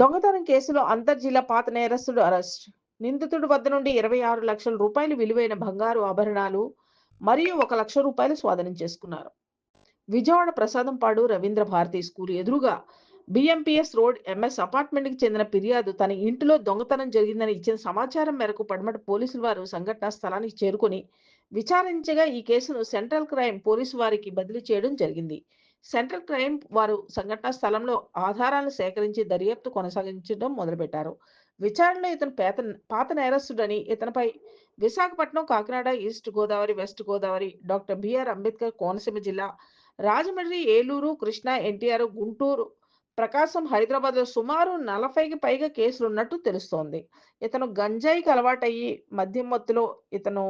దొంగతనం కేసులో అంతర్జిల్లా పాత నేరస్తుడు అరెస్ట్. నిందితుడి వద్ద నుండి ఇరవై ఆరు లక్షల రూపాయలు విలువైన బంగారు ఆభరణాలు మరియు ఒక లక్ష రూపాయలు స్వాధీనం చేసుకున్నారు. విజయవాడ ప్రసాదంపాడు రవీంద్ర భారతి స్కూల్ ఎదురుగా బిఎంపిఎస్ రోడ్ ఎంఎస్ అపార్ట్మెంట్కి చెందిన ఫిర్యాదు తన ఇంటిలో దొంగతనం జరిగిందని ఇచ్చిన సమాచారం మేరకు పడమటి పోలీసుల వారు సంఘటనా స్థలానికి చేరుకొని విచారించగా ఈ కేసును సెంట్రల్ క్రైమ్ పోలీసు వారికి బదిలీ చేయడం జరిగింది. సెంట్రల్ క్రైమ్ వారు సంఘటనా స్థలంలో ఆధారాలను సేకరించి దర్యాప్తు కొనసాగించడం మొదలుపెట్టారు. విచారణలో ఇతను పేత పాత నేరస్తుడని ఇతనిపై Visakhapatnam Kakinada east Godavari west Godavari doctor BR Ambedkar Konaseema జిల్లా రాజమండ్రి ఏలూరు కృష్ణా ఎన్టీఆర్ గుంటూరు ప్రకాశం హైదరాబాద్లో సుమారు నలభైకి పైగా కేసులు ఉన్నట్టు తెలుస్తోంది. ఇతను గంజాయికి అలవాటయ్యి మద్యం మత్తులో ఇతను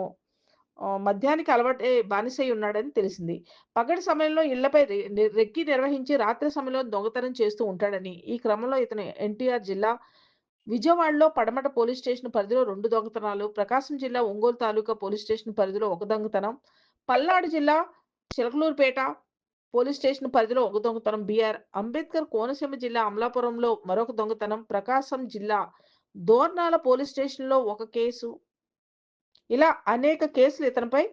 మద్యానికి అలవాటే బానిసై ఉన్నాడని తెలిసింది. పగటి సమయంలో ఇళ్ళపై రె- రెక్కి నిర్వహించి రాత్రి సమయంలో దొంగతనం చేస్తూ ఉంటాడని. ఈ క్రమంలో ఇతను ఎన్టీఆర్ జిల్లా విజయవాడలో పడమట పోలీస్ స్టేషన్ పరిధిలో రెండు దొంగతనాలు ప్రకాశం జిల్లా ఒంగోలు తాలూకా పోలీస్ స్టేషన్ పరిధిలో ఒక దొంగతనం పల్నాడు జిల్లా చిలకలూరుపేట పోలీస్ స్టేషన్ పరిధిలో ఒక దొంగతనం బీఆర్ అంబేద్కర్ కోనసీమ జిల్లా అమలాపురంలో మరొక దొంగతనం ప్రకాశం జిల్లా దోర్నాల పోలీస్ స్టేషన్లో ఒక కేసు ఇలా అనేక కేసులు ఇతనిపై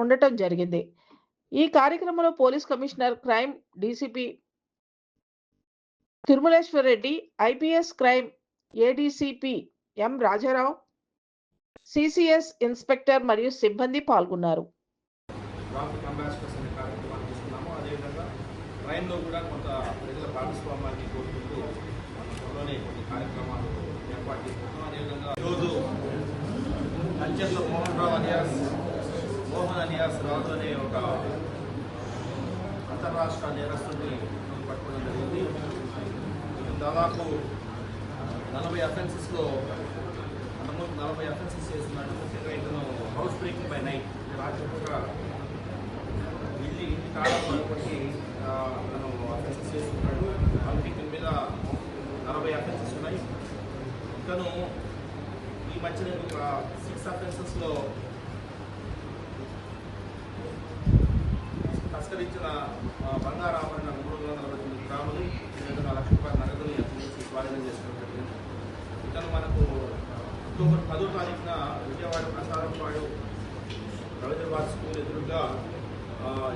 ఉండటం జరిగింది. ఈ కార్యక్రమంలో police commissioner crime DCP Tirumaleswar Reddy IPS crime ADCP M Rajarao CCS inspector మరియు సిబ్బంది పాల్గొన్నారు. ట్రాఫిక్ ట్రైన్లో కూడా కొంత ప్రజల భాగస్వామ్యాన్ని కోరుకుంటూ మన త్వరలోనే కొన్ని కార్యక్రమాలు ఏర్పాటు చేసుకుంటాం అదేవిధంగా ఈరోజు కంచెర్లో మోహన్ రావు అలియాస్ మోహన్ అలియాస్ రాజు అనే ఒక అంతర్రాష్ట్ర నేరస్తుడిని పట్టుకోవడం జరిగింది. దాదాపు నలభై అఫెన్సెస్లో నలభై అఫెన్సెస్ చేస్తున్నాడు. ముఖ్యంగా ఇతను హౌస్ బ్రేకింగ్ బై నైట్. రాత్రిపూట వెళ్ళి ఇంటి తాళం తను అఫెన్సెస్ చేస్తున్నాడు. కాబట్టి మీద నలభై అఫెన్సెస్ ఉన్నాయి. ఇతను ఈ మధ్యన ఒక సిక్స్ అఫెన్సెస్లో తస్కరించిన బంగారాభరణ మూడు వందల నలభై తొమ్మిది గ్రాములు విధంగా లక్ష రూపాయల నగదుని అందించి స్వాధీనం చేసుకోవడం జరిగింది. ఇతను మనకు అక్టోబర్ పదో తారీఖున విజయవాడ ప్రసారంపాడు రవీంద్రబాద్ స్కూల్ ఎదురుగా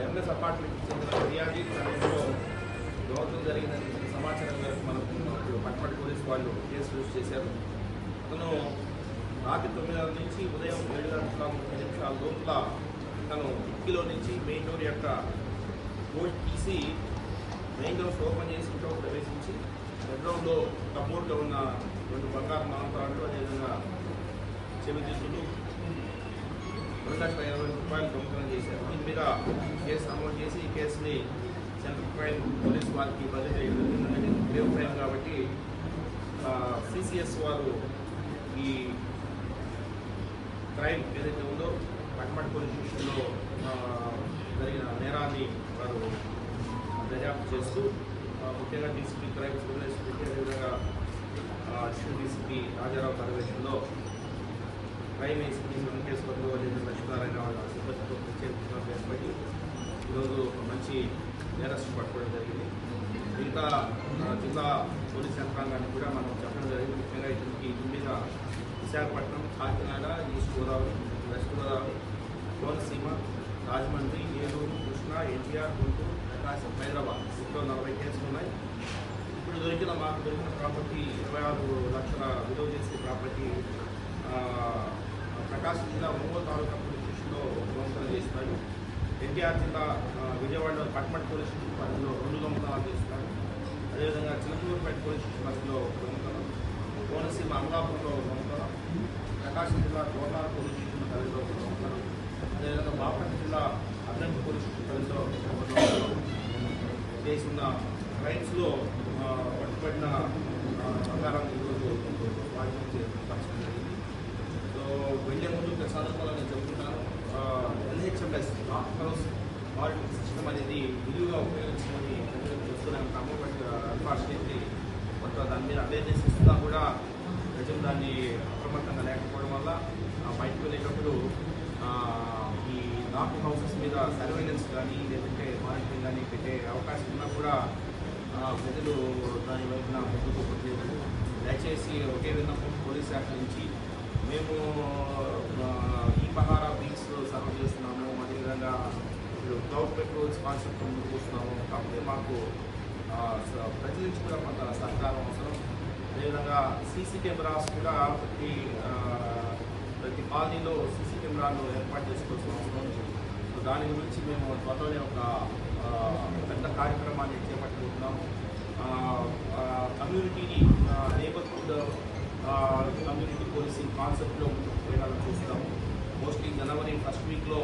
ఎంఎస్ అపార్ట్మెంట్కి చెందిన ఫిర్యాదు సమయంలో దోహదం జరిగిందని సమాచారం మేరకు మనకు పట్టపడి పోలీసు వాళ్ళు కేసు రిజిస్టర్ చేశారు. అతను రాత్రి తొమ్మిది నుంచి ఉదయం ఏడు గంటల ముప్పై నిమిషాల లోపల తను కిటికీలో నుంచి మెయిన్ డోర్ యొక్క పోస్ట్ తీసి మెయిన్ డోర్స్ ఓపెన్ చేసి ఇంట్లో ప్రవేశించి బెడ్రూమ్లో కబోర్డ్లో ఉన్న రెండు బంగారు మాంతాలు అదేవిధంగా చెవిదిద్దులు రెండు లక్షల ఇరవై రూపాయలు దొంగతనం చేశారు. దీని మీద కేసు నమోదు చేసి ఈ కేసుని సెంట్రల్ క్రైమ్ పోలీస్ వారికి బదిలీ చేయడం జరిగిందండి గ్రేవ్ క్రైమ్ కాబట్టి సిసిఎస్ వారు ఈ క్రైమ్ ఏదైతే ఉందో పట్టమటి పోలీస్ స్టేషన్లో జరిగిన నేరాన్ని వారు దర్యాప్తు చేస్తూ ముఖ్యంగా డీసీపీ క్రైమ్ సురేష్ అదేవిధంగా అడిషనల్ డీసీపీ రాజారావు పర్యవేక్షణలో క్రైమ్ ఏసీపీ వెంకటేశ్వర్లు అదేవిధంగా లక్ష్మీనారాయణ వాళ్ళ సిబ్బందితో ప్రత్యేకంగా ఏర్పడి ఈరోజు ఒక మంచి నేరస్తు పట్టుకోవడం జరిగింది. మిగతా జిల్లా పోలీస్ యంత్రాంగాన్ని కూడా మనం చెప్పడం జరిగింది. ముఖ్యంగా ఇతనికి ఇంటి మీద Visakhapatnam Kakinada east Godavari west Godavari Konaseema Rajahmundry Eluru Krishna NTR Guntur Prakasam Hyderabad. ఇంట్లో నలభై కేసులు ఉన్నాయి. ఇప్పుడు దొరికిన మాకు దొరికిన ప్రాపర్టీ ఇరవై ఆరు లక్షల విలువ చేసే ప్రాపర్టీ ప్రకాశం జిల్లా ఒంగోలు తాలూకా పోలీస్ స్టేషన్లో దొంగతనం చేస్తున్నాడు ఎన్టీఆర్ జిల్లా విజయవాడలో పట్మట్ పోలీస్ స్టేషన్ పరిధిలో రెండు దొంగతనాలు చేస్తున్నాడు అదేవిధంగా చిలకూరుపేట పోలీస్ స్టేషన్ పరిధిలో కోనసీమ అమలాపురంలో ఒక దొంగతనం ప్రకాశం జిల్లా గోర్నార్ పోలీస్ స్టేషన్ పరిధిలో ఒక దొంగతనం అదేవిధంగా బాపట్ల జిల్లా అద్దంకి పోలీస్ స్టేషన్ పరిధిలో ఒక దొంగతనం చేసిన క్రైమ్స్లో పట్టుబడిన ఆ, బంగారం మీరు అవేర్నెస్ ఇస్తున్నా కూడా ప్రజలు దాన్ని అప్రమత్తంగా లేకపోవడం వల్ల బయటకు వెళ్ళేటప్పుడు ఈ లాక్ హౌసెస్ మీద సర్వేలెన్స్ కానీ లేదంటే మానిటరింగ్ కానీ పెట్టే అవకాశం ఉన్నా కూడా ప్రజలు దాని వైపున ముందుకు దయచేసి ఒకే విన్నపం పోలీస్ శాఖ నుంచి మేము ఈ పహారా బిల్స్ సర్వ్ చేస్తున్నాము. అదేవిధంగా ఇప్పుడు క్లౌడ్ పెట్రోల్స్ కాన్సెప్ట్ ముందుకు వస్తున్నాము. కాకపోతే మాకు స- ప్రజల నుంచి కూడా కొంత సహకారం అవసరం. అదేవిధంగా సీసీ కెమెరాస్ కూడా ప్రతి ప్రతి కాలనీలో సీసీ కెమెరాలు ఏర్పాటు చేసుకోవాల్సిన అవసరం ఉంది. సో దాని గురించి మేము త్వరలోనే ఒక పెద్ద కార్యక్రమాన్ని చేపట్టుకుంటున్నాము కమ్యూనిటీని నేబర్హుడ్ కమ్యూనిటీ పోలీసింగ్ కాన్సెప్ట్లో ముందుకు వెళ్ళాలని చూస్తాము మోస్ట్లీ జనవరి ఫస్ట్ వీక్లో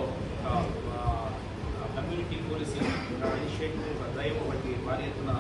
కమ్యూనిటీ పోలీసింగ్ ఇనిషియేటివ్ డ్రైవ్ ఒకటి భారీ ఎత్తున